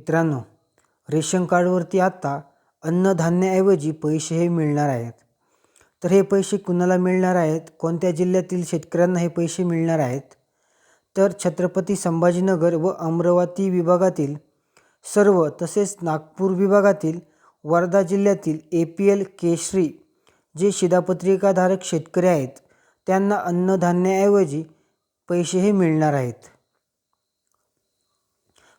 मित्रांनो रेशन कार्डवरती आत्ता अन्नधान्याऐवजी पैसे हे मिळणार आहेत. तर हे पैसे कुणाला मिळणार आहेत? कोणत्या जिल्ह्यातील शेतकऱ्यांना हे पैसे मिळणार आहेत? तर छत्रपती संभाजीनगर व अमरावती विभागातील सर्व तसेच नागपूर विभागातील वर्धा जिल्ह्यातील ए पी एल केशरी जे शिधापत्रिकाधारक शेतकरी आहेत त्यांना अन्नधान्याऐवजी पैसे हे मिळणार आहेत.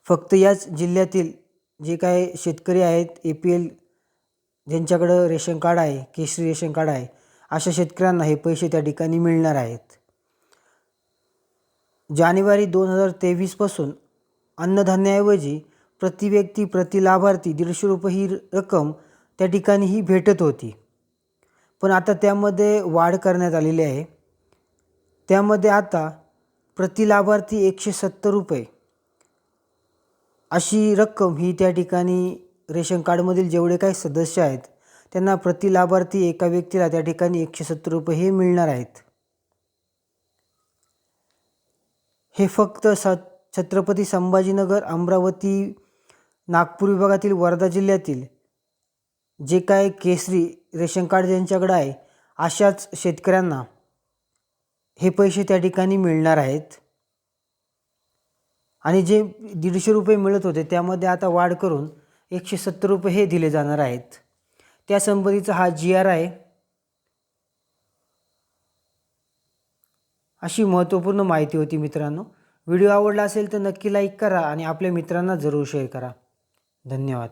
फक्त याच जिल्ह्यातील जे काय शेतकरी आहेत ए पी एल ज्यांच्याकडं रेशन कार्ड आहे केशरी रेशन कार्ड आहे अशा शेतकऱ्यांना हे पैसे त्या ठिकाणी मिळणार आहेत. जानेवारी दोन हजार तेवीसपासून अन्नधान्याऐवजी प्रति व्यक्ती प्रति लाभार्थी दीडशे रुपये ही रक्कम त्या ठिकाणी ही भेटत होती. पण आता त्यामध्ये वाढ करण्यात आलेली आहे. त्यामध्ये आता प्रति लाभार्थी एकशे सत्तर रुपये अशी रक्कम ही त्या ठिकाणी रेशन कार्डमधील जेवढे काही सदस्य आहेत त्यांना प्रति लाभार्थी एका व्यक्तीला त्या ठिकाणी एकशे सत्तर रुपये हे मिळणार आहेत. हे फक्त स छत्रपती संभाजीनगर अमरावती नागपूर विभागातील वर्धा जिल्ह्यातील जे काय केसरी रेशन कार्ड ज्यांच्याकडे आहे अशाच शेतकऱ्यांना हे पैसे त्या ठिकाणी मिळणार आहेत. आणि जे दीडशे रुपये मिळत होते त्यामध्ये आता वाढ करून एकशे सत्तर रुपये हे दिले जाणार आहेत. त्यासंबंधीचा हा जी आर आहे अशी महत्त्वपूर्ण माहिती होती मित्रांनो. व्हिडिओ आवडला असेल तर नक्की लाईक करा आणि आपल्या मित्रांना जरूर शेअर करा. धन्यवाद.